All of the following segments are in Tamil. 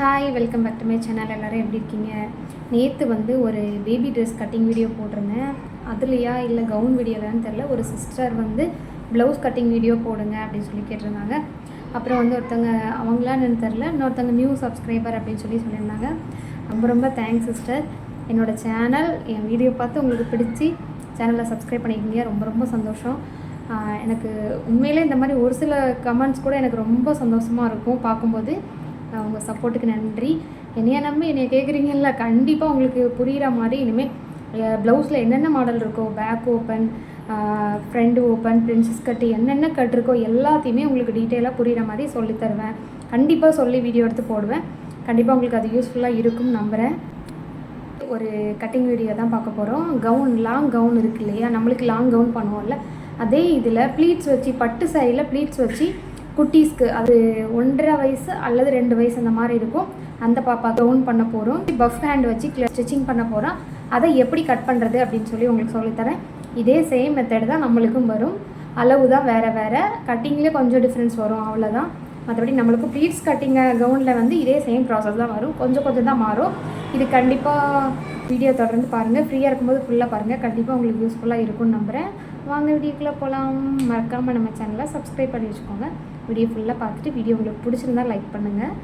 Hi welcome back to my channel எல்லோரும் எப்படி இருக்கீங்க? நேற்று வந்து ஒரு பேபி ட்ரெஸ் கட்டிங் வீடியோ போட்டிருந்தேன். அதுலையா இல்லை கவுன் வீடியோலான்னு தெரில ஒரு சிஸ்டர் வந்து ப்ளவுஸ் கட்டிங் வீடியோ போடுங்க அப்படின்னு சொல்லி கேட்டிருந்தாங்க. அப்புறம் வந்து ஒருத்தங்க அவங்களான்னு தெரில இன்னொருத்தங்க நியூ சப்ஸ்கிரைபர் அப்படின்னு சொல்லி சொல்லியிருந்தாங்க. ரொம்ப ரொம்ப தேங்க்ஸ் சிஸ்டர் என்னோடய சேனல் என் வீடியோ பார்த்து உங்களுக்கு பிடிச்சி சேனலை சப்ஸ்கிரைப் பண்ணிக்கிங்க. ரொம்ப ரொம்ப சந்தோஷம். எனக்கு உண்மையிலே இந்த மாதிரி ஒரு சில கமெண்ட்ஸ் கூட எனக்கு ரொம்ப சந்தோஷமாக இருக்கும் பார்க்கும்போது. நான் உங்கள் சப்போர்ட்டுக்கு நன்றி. என்னைய நம்பி என்னைய கேட்குறீங்கல்ல கண்டிப்பாக உங்களுக்கு புரிகிற மாதிரி இனிமேல் ப்ளவுஸில் என்னென்ன மாடல் இருக்கோ back open front open princess cut என்னென்ன கட் இருக்கோ எல்லாத்தையுமே உங்களுக்கு டீட்டெயிலாக புரிகிற மாதிரி சொல்லித் தருவேன். கண்டிப்பாக சொல்லி வீடியோ எடுத்து போடுவேன். கண்டிப்பாக உங்களுக்கு அது யூஸ்ஃபுல்லாக இருக்கும்னு நம்புகிறேன் ஒரு கட்டிங் வீடியோ தான் பார்க்க போகிறோம் கவுன் லாங் கவுன் இருக்கு இல்லையா? நம்மளுக்கு லாங் கவுன் பண்ணுவோம்ல. அதே இதில் ப்ளீட்ஸ் வச்சு பட்டு சாரியில் ப்ளீட்ஸ் வச்சு குட்டீஸ்க்கு அது ஒன்றரை வயசு அல்லது ரெண்டு வயசு அந்த மாதிரி இருக்கும். அந்த பாப்பா கவுன் பண்ண போகிறோம் பஃப் ஹேண்ட் வச்சு ஸ்டிச்சிங் பண்ண போகிறோம் அதை எப்படி கட் பண்ணுறது அப்படின்னு சொல்லி உங்களுக்கு சொல்லித்தரேன் இதே சேம் மெத்தட் தான் நம்மளுக்கும் வரும். அளவு தான் வேறு வேறு. கட்டிங்லேயே கொஞ்சம் டிஃப்ரென்ஸ் வரும். அவ்வளோதான் மற்றபடி நம்மளுக்கு ப்ளீட்ஸ் கட்டிங்க கவுனில் வந்து இதே சேம் ப்ராசஸ் தான் வரும். கொஞ்சம் கொஞ்சம் தான் மாறும். இது கண்டிப்பாக வீடியோ தொடர்ந்து பாருங்கள் ஃப்ரீயாக இருக்கும்போது ஃபுல்லாக பாருங்கள் கண்டிப்பாக உங்களுக்கு யூஸ்ஃபுல்லாக இருக்கும்னு நம்புகிறேன் வாங்க வீடியோக்குள்ளே போகலாம் மறக்காமல் நம்ம சேனலை சப்ஸ்கிரைப் பண்ணி வச்சுக்கோங்க. வீடியோ ஃபுல்லாக பார்த்துட்டு வீடியோ உங்களுக்கு பிடிச்சிருந்தா லைக் பண்ணுங்கள்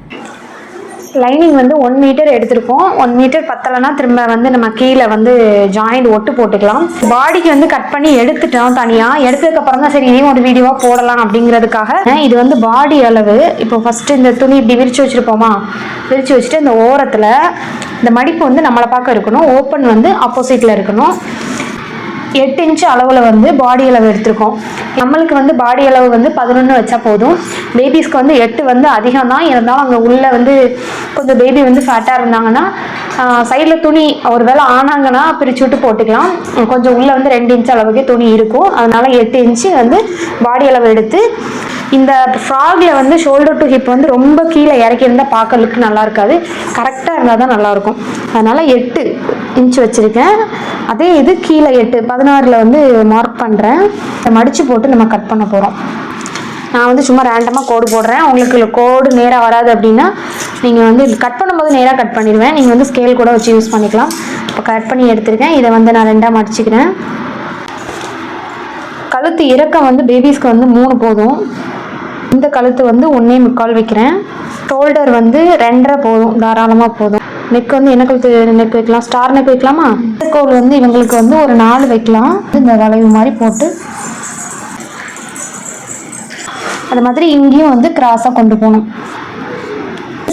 லைனிங் வந்து ஒன் மீட்டர் எடுத்திருக்கோம். ஒன் மீட்டர் பத்தலைன்னா திரும்ப வந்து நம்ம கீழே வந்து ஜாயிண்ட் ஒட்டு போட்டுக்கலாம். பாடிக்கு வந்து கட் பண்ணி எடுத்துட்டோம் தனியாக எடுத்ததுக்கப்புறம் தான் சரி இதையும் ஒரு வீடியோவாக போடலாம் அப்படிங்கிறதுக்காக. இது வந்து பாடி அளவு. இப்போ ஃபஸ்ட்டு இந்த துணி இப்படி விரித்து வச்சுருப்போமா? விரித்து வச்சுட்டு இந்த ஓரத்தில் இந்த மடிப்பு வந்து நம்மளை பார்க்க இருக்கணும். ஓப்பன் வந்து ஆப்போசிட்டில் இருக்கணும். எட்டு இன்ச் அளவில் வந்து பாடி அளவு எடுத்திருக்கோம். நம்மளுக்கு வந்து பாடி அளவு வந்து பதினொன்று வச்சா போதும். பேபிஸ்க்கு வந்து எட்டு வந்து அதிகம் தான். இருந்தாலும் அங்கே உள்ளே வந்து கொஞ்சம் பேபி வந்து ஃபேட்டாக இருந்தாங்கன்னா சைடில் துணி ஒரு வேளை ஆனாங்கன்னா பிரித்து விட்டு போட்டுக்கலாம். கொஞ்சம் உள்ளே வந்து ரெண்டு இன்ச் அளவுக்கு துணி இருக்கும். அதனால் எட்டு இன்ச்சு வந்து பாடி அளவு எடுத்து இந்த ஃப்ராக்ல வந்து ஷோல்டர் டு ஹிப் வந்து ரொம்ப கீழே இறக்கி இருந்தால் பார்க்க லுக் நல்லா இருக்காது. கரெக்டாக இருந்தால் தான் நல்லாயிருக்கும் அதனால் எட்டு இன்ச் வச்சுருக்கேன். அதே இது கீழே எட்டு பதினாறில் வந்து மார்க் பண்ணுறேன் இதை மடித்து போட்டு நம்ம கட் பண்ண போகிறோம் நான் வந்து சும்மா ரேண்டமாக கோடு போடுறேன். உங்களுக்கு கோடு நேராக வராது அப்படின்னா நீங்கள் வந்து கட் பண்ணும்போது நேராக கட் பண்ணிடுவேன். நீங்கள் வந்து ஸ்கேல் கூட வச்சு யூஸ் பண்ணிக்கலாம். இப்போ கட் பண்ணி எடுத்திருக்கேன். இதை வந்து நான் ரெண்டாக மடிச்சுக்கிறேன். கழுத்து இறக்கம் வந்து பேபிஸ்க்கு வந்து மூணு போதும். இந்த கழுத்து வந்து ஒன்றே முக்கால் வைக்கிறேன். ஷோல்டர் வந்து ரெண்டரை போதும். தாராளமாக போதும். நெக் வந்து என்ன கழுத்து நெக் வைக்கலாம்? ஸ்டார் நெக் வைக்கலாமா? கோல் வந்து இவங்களுக்கு வந்து ஒரு நாலு வைக்கலாம். இந்த வளைவு மாதிரி போட்டு. அது மாதிரி இங்கேயும் வந்து கிராஸாக கொண்டு போகணும்.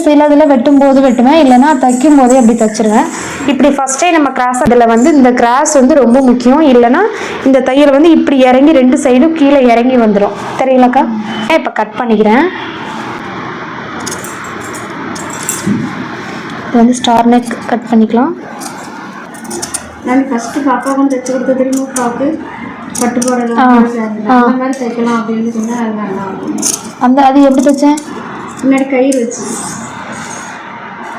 சில இதில் வெட்டும் போது வெட்டுவேன். இல்லைன்னா தைக்கும் போதே அப்படி தைச்சிருவேன். இப்படி ஃபஸ்ட்டே நம்ம கிராஸ் அதில் வந்து இந்த கிராஸ் வந்து ரொம்ப முக்கியம். இல்லைன்னா இந்த தையல் வந்து இப்படி இறங்கி ரெண்டு சைடும் கீழே இறங்கி வந்துடும் தெரியலக்கா இப்போ கட் பண்ணிக்கிறேன். இது வந்து ஸ்டார் நெக் கட் பண்ணிக்கலாம். நான் ஃபர்ஸ்ட் பாப்பாவுக்கும் தைச்சு கொடுத்த பட்டு போடலாம் ஆ. அந்த மாதிரி தைக்கலாம் அப்படின்னு சொன்னா அது நல்லா இருக்கும். அந்த அது எப்படி தைச்சேன்? முன்னாடி கயிறு வச்சு.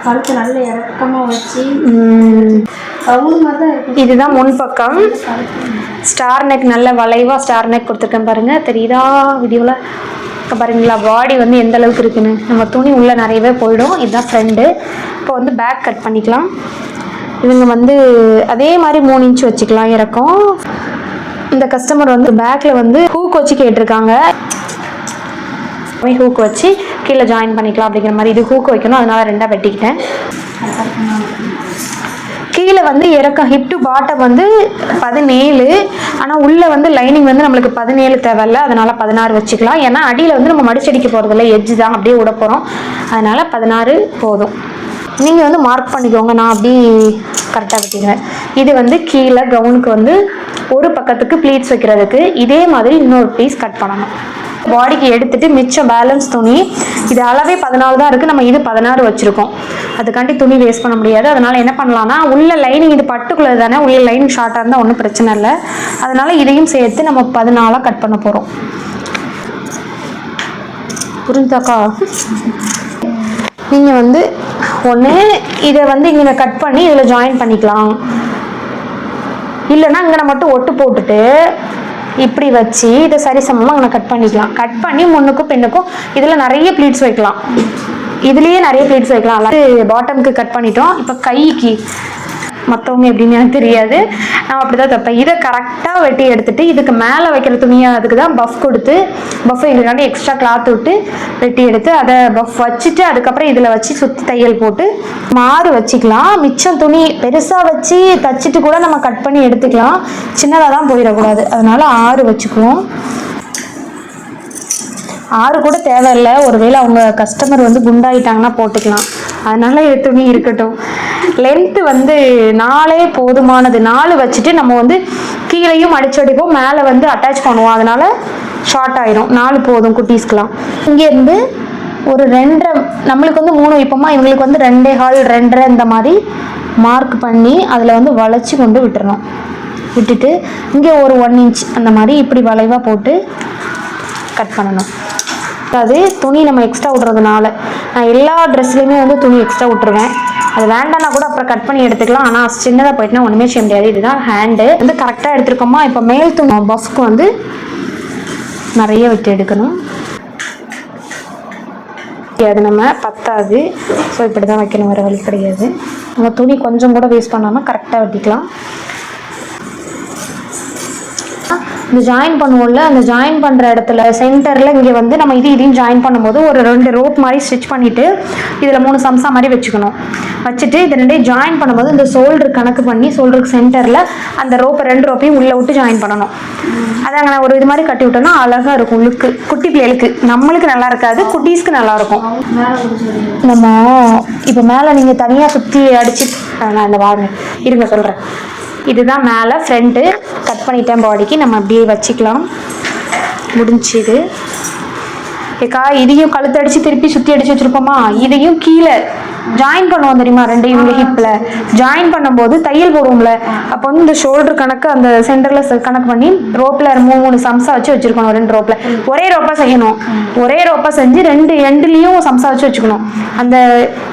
கழுத்தை நல்ல இறக்கமா வச்சு. இதுதான் முன் பக்கம். ஸ்டார் நெக் நல்ல வளைவாக ஸ்டார் நெக் கொடுத்துருக்கேன் பாருங்க. தெரியுதா? வீடியோவில் பாருங்களா? பாடி வந்து எந்த அளவுக்கு இருக்குன்னு. நம்ம துணி உள்ளே நிறையவே போயிடும். இதுதான் ஃப்ரெண்டு இப்போ வந்து பேக் கட் பண்ணிக்கலாம். இவங்க வந்து அதே மாதிரி மூணு இன்ச் வச்சுக்கலாம் இறக்கம். இந்த கஸ்டமர் வந்து பேக்கில் வந்து ஹூக் வச்சு கேட்டிருக்காங்க. ஹூக் வச்சு கீழே ஜாயின் பண்ணிக்கலாம் அப்படிங்கிற மாதிரி இது ஹூக்கு வைக்கணும். அதனால ரெண்டாக வெட்டிக்கிட்டேன். கீழே வந்து இறக்கம் ஹிப் டு பாட்டம் வந்து பதினேழு. ஆனால் உள்ளே வந்து லைனிங் வந்து நம்மளுக்கு பதினேழு தேவையில்ல. அதனால பதினாறு வச்சுக்கலாம். ஏன்னா அடியில் வந்து நம்ம மடிச்சடிக்க போகிறதில்ல எட்ஜ் தான் அப்படியே விட போகிறோம் அதனால பதினாறு போதும். நீங்கள் வந்து மார்க் பண்ணிக்கோங்க. நான் அப்படி கரெக்டாக வெட்டிடுவேன் இது வந்து கீழே கவுனுக்கு வந்து ஒரு பக்கத்துக்கு ப்ளீட்ஸ் வைக்கிறதுக்கு இதே மாதிரி இன்னொரு பீஸ் கட் பண்ணணும். பாடிக்கு எடுத்துட்டு மிச்சம் பேலன்ஸ் துணி இது அளவே பதினாலு தான் இருக்குது நம்ம இது பதினாறு வச்சுருக்கோம். அதுக்காண்டி துணி வேஸ்ட் பண்ண முடியாது. அதனால என்ன பண்ணலாம்னா உள்ள லைனிங் இது பட்டுக்குள்ளே தானே உள்ள லைனிங் ஷார்ட்டாக இருந்தால் ஒன்றும் பிரச்சனை இல்லை. அதனால இதையும் சேர்த்து நம்ம பதினாலாக கட் பண்ண போகிறோம் புரிஞ்சாக்கா நீங்கள் வந்து ஒன்று இதை வந்து இங்கே கட் பண்ணி இதில் ஜாயின் பண்ணிக்கலாம். இல்லைன்னா இங்கே மட்டும் ஒட்டு போட்டுட்டு இப்படி வச்சு இதை சரிசமமாக அங்கே கட் பண்ணிக்கலாம். கட் பண்ணி முன்னுக்கும் பெண்ணுக்கும் இதில் நிறைய ப்ளீட்ஸ் வைக்கலாம். இதுலேயே நிறைய ப்ளீட்ஸ் வைக்கலாம். பாட்டம்க்கு கட் பண்ணிட்டோம். இப்போ கைக்கு மற்றவங்க எப்படின்னு எனக்கு தெரியாது. நான் அப்படி தான் தைப்பேன் இதை கரெக்டாக வெட்டி எடுத்துட்டு இதுக்கு மேலே வைக்கிற துணியை அதுக்கு தான் பஃப் கொடுத்து பஃப் இதுக்காண்டி எக்ஸ்ட்ரா கிளாத் விட்டு வெட்டி எடுத்து அதை பஃப் வச்சுட்டு அதுக்கப்புறம் இதில் வச்சு சுற்றி தையல் போட்டு மாறு வச்சுக்கலாம். மிச்சம் துணி பெருசாக வச்சு தச்சுட்டு கூட நம்ம கட் பண்ணி எடுத்துக்கலாம். சின்னதாக தான் போயிடக்கூடாது. அதனால ஆறு வச்சுக்குவோம். ஆறு கூட தேவையில்லை. ஒருவேளை அவங்க கஸ்டமர் வந்து குண்டாயிட்டாங்கன்னா போட்டுக்கலாம். அதனால இது துணி இருக்கட்டும். லென்த்து வந்து நாலே போதுமானது. நாலு வச்சுட்டு நம்ம வந்து கீழேயும் அடிச்சடிப்போம் மேலே வந்து அட்டாச் பண்ணுவோம். அதனால ஷார்ட் ஆயிரும். நாலு போதும் குட்டீஸ்க்கெலாம் இங்கேருந்து ஒரு ரெண்டரை நம்மளுக்கு வந்து மூணு வைப்போமா? இவங்களுக்கு வந்து ரெண்டே ஹால் ரெண்டரை இந்த மாதிரி மார்க் பண்ணி அதில் வந்து வளைச்சி கொண்டு விட்டுறணும். விட்டுட்டு இங்கே ஒரு ஒன் இன்ச் அந்த மாதிரி இப்படி வளைவாக போட்டு கட் பண்ணணும். அது துணி நம்ம எக்ஸ்ட்ரா விட்றதுனால. நான் எல்லா ட்ரெஸ்லையுமே வந்து துணி எக்ஸ்ட்ரா விட்ருவேன் அது வேண்டாம்னா கூட அப்புறம் கட் பண்ணி எடுத்துக்கலாம். ஆனால் சின்னதாக போயிட்டுனா ஒன்றுமே செய்ய முடியாது. இதுதான் ஹேண்டு வந்து கரெக்டாக எடுத்துருக்கோமா? இப்போ மேல் துணி பஃப்க்கு வந்து நிறைய விட்டு எடுக்கணும். அது நம்ம பத்தாது. ஸோ இப்படி தான் வைக்கணும். வேறு வழி கிடையாது. நம்ம துணி கொஞ்சம் கூட வேஸ்ட் பண்ணாமல் கரெக்டாக வெட்டிக்கலாம். இந்த ஜாயின் பண்ணுவோம்ல அந்த ஜாயின் பண்ணுற இடத்துல சென்டரில் இங்கே வந்து நம்ம இது இதையும் ஜாயின் பண்ணும்போது ஒரு ரெண்டு ரோப் மாதிரி ஸ்டிச் பண்ணிவிட்டு இதில் மூணு சம்சா மாதிரி வச்சுக்கணும். வச்சுட்டு இது ரெண்டையும் ஜாயின் பண்ணும்போது இந்த ஷோல்டர் கணக்கு பண்ணி ஷோல்டருக்கு சென்டரில் அந்த ரோப்பை ரெண்டு ரோப்பையும் உள்ளே விட்டு ஜாயின் பண்ணணும். அதாங்க நான் ஒரு இது மாதிரி கட்டி விட்டோம்னா அழகாக இருக்கும் லுக்கு குட்டி பிள்ளைகளுக்கு. நம்மளுக்கு நல்லா இருக்காது குட்டீஸ்க்கு நல்லா இருக்கும். நம்ம இப்போ மேலே நீங்கள் தனியாக சுற்றி அடிச்சு நான் இந்த வாங்க இருங்க சொல்கிறேன் இதுதான் மேலே ஃப்ரண்ட்டு கட் பண்ணிட்டேன் பாடிக்கு நம்ம அப்படியே வச்சுக்கலாம். முடிஞ்சுது. ஏக்கா இதையும் கழுத்தடிச்சு திருப்பி சுற்றி அடிச்சு வச்சுருப்போமா? இதையும் கீழே. ஜாயின் பண்ணுவோம் தெரியுமா? ரெண்டையும் இங்கே ஹிப்பில் ஜாயின் பண்ணும்போது தையல் போடுவோம்ல. அப்போ வந்து இந்த ஷோல்டர் கணக்கு அந்த சென்டரில் கணக்கு பண்ணி ரோப்பில் மூணு மூணு சம்சா வச்சு வச்சிருக்கணும் ரெண்டு ரோப்பில் ஒரே ரோப்பாக செய்யணும். ஒரே ரோப்பாக செஞ்சு ரெண்டு எண்டுலேயும் சம்சா வச்சு வச்சுக்கணும். அந்த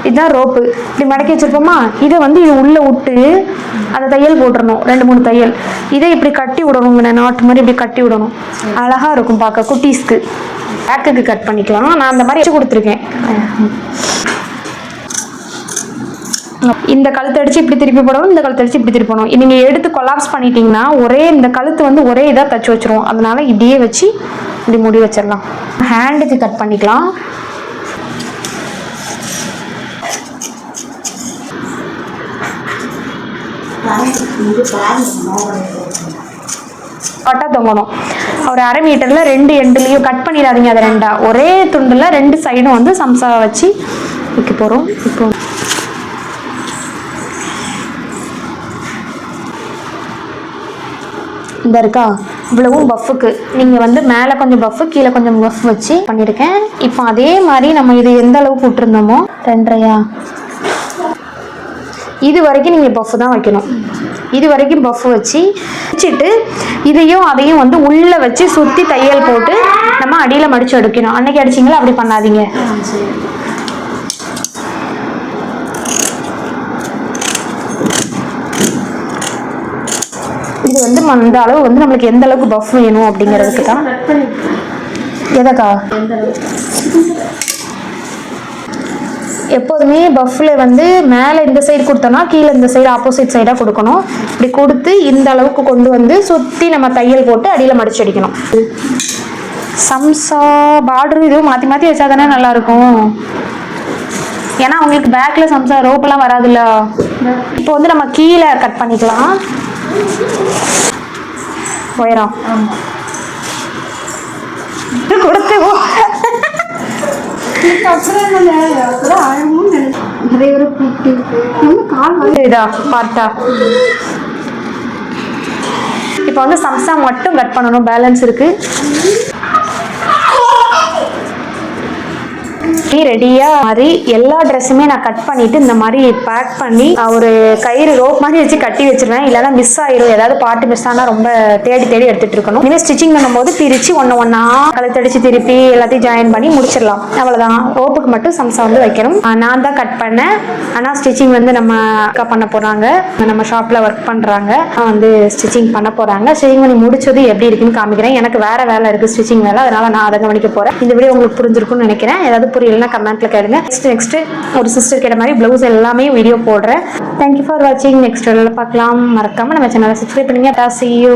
இதுதான் ரோப்பு இப்படி மடக்கி வச்சிருப்போமா? இதை வந்து இது உள்ளே விட்டு அந்த தையல் போட்டுறணும். ரெண்டு மூணு தையல். இதை இப்படி கட்டி விடணுங்க நாட்டு மாதிரி இப்படி கட்டி விடணும். அழகா இருக்கும் பார்க்க. குட்டீஸ்க்கு. பேக்குக்கு கட் பண்ணிக்கலாம். நான் அந்த மாதிரி வச்சு கொடுத்துருக்கேன். இந்த கழுத்து அடிச்சு இப்படி திருப்பி போடணும் இந்த கழுத்து அடிச்சு இப்படி திருப்பி போடணும். நீங்க எடுத்து கொலாப்ஸ் பண்ணிட்டீங்கன்னா ஒரே இந்த கழுத்து வந்து ஒரே இதாக தச்சு வச்சிருவோம் அதனால இப்படியே வச்சு இப்படி முடி வச்சிடலாம். ஹேண்டுக்கு கட் பண்ணிக்கலாம். பட்டா தொங்கணும். ஒரு அரை மீட்டர்ல ரெண்டு எண்டுலையும் கட் பண்ணிடாதீங்க அதை ரெண்டா. ஒரே துண்டுல ரெண்டு சைடும் வந்து சம்சா வச்சு வைக்க போறோம். இப்போ இந்த இருக்கா? இவ்வளவும் பஃப்புக்கு நீங்கள் வந்து மேலே கொஞ்சம் பஃப்பு கீழே கொஞ்சம் பஃப் வச்சு பண்ணியிருக்கேன் இப்போ அதே மாதிரி நம்ம இது எந்த அளவுக்கு விட்டுருந்தோமோ ரெண்டரையா? இது வரைக்கும் நீங்கள் பஃப் தான் வைக்கணும். இது வரைக்கும் பஃப் வச்சு வச்சுட்டு இதையும் அதையும் வந்து உள்ளே வச்சு சுற்றி தையல் போட்டு நம்ம அடியில் மடிச்சு எடுக்கணும் அன்னைக்கு அடிச்சிங்களா? அப்படி பண்ணாதீங்க. இது வந்து அந்த அளவு வந்து நம்மளுக்கு எந்த அளவுக்கு பஃப் வேணும் அப்படிங்கிறதுக்கு தான். எதக்கா? எப்போதுமே பஃப்ல வந்து மேலே இந்த சைடு கொடுத்தோம்னா கீழே இந்த சைடு ஆப்போசிட் சைடாக கொடுக்கணும். இப்படி கொடுத்து இந்த அளவுக்கு கொண்டு வந்து சுற்றி நம்ம தையல் போட்டு அடியில் மடிச்சு அடிக்கணும். சம்சா பார்டர் இதுவும் மாற்றி மாற்றி வச்சா தானே நல்லாயிருக்கும். ஏன்னா அவங்களுக்கு பேக்கில் சம்சா ரோப்பெல்லாம் வராதுல்ல. இப்போ வந்து நம்ம கீழே கட் பண்ணிக்கலாம். உயரம். கொடுத்து அப்புறம் என்ன அப்புறம் ஆழமும் நினை- நிறைய பேர் கூப்பிட்டு இருக்கு. நம்ம கால் வலி இதா பார்த்தா. இப்போ வந்து சம்சா மட்டும் கட் பண்ணணும். பேலன்ஸ் இருக்கு. ரெடியா மாதிரி எல்லா ட்ரெஸ்ஸுமே நான் கட் பண்ணிட்டு இந்த மாதிரி பேக் பண்ணி ஒரு கயிறு ரோப் மாதிரி வச்சு கட்டி வச்சிருவேன். இல்லைனா மிஸ் ஆயிரும். ஏதாவது பாட்டு மிஸ் ஆனா ரொம்ப தேடி தேடி எடுத்துட்டு இருக்கணும். இனிமேல் ஸ்டிச்சிங் பண்ணும்போது பிரிச்சு ஒன்று ஒன்றா கழுத்தடிச்சு திருப்பி எல்லாத்தையும் ஜாயின் பண்ணி முடிச்சிடலாம். அவ்வளோதான் ரோப்புக்கு மட்டும் சம்சா வந்து வைக்கணும். நான் தான் கட் பண்ணேன். ஆனால் ஸ்டிச்சிங் வந்து நம்ம அக்கா பண்ண போகிறாங்க நம்ம ஷாப்பில் ஒர்க் பண்ணுறாங்க வந்து ஸ்டிச்சிங் பண்ண போகிறாங்க ஸ்டிச்சிங் பண்ணி முடிச்சது எப்படி இருக்குன்னு காமிக்கிறேன். எனக்கு வேற வேலை இருக்குது ஸ்டிச்சிங் வேலை அதனால நான் அதை கவனிக்க போகிறேன் இந்த வீடியோ உங்களுக்கு புரிஞ்சிருக்கும்னு நினைக்கிறேன். ஏதாவது புரியல வேணும்னா கமெண்ட்ல கேளுங்க. நெக்ஸ்ட் நெக்ஸ்ட் ஒரு சிஸ்டர் கேட்ட மாதிரி ப்ளவுஸ் எல்லாமே வீடியோ போடுறேன். தேங்க்யூ ஃபார் வாட்சிங் நெக்ஸ்ட் பார்க்கலாம். மறக்காம நம்ம சேனலை சப்ஸ்கிரைப் பண்ணுங்க. Toss you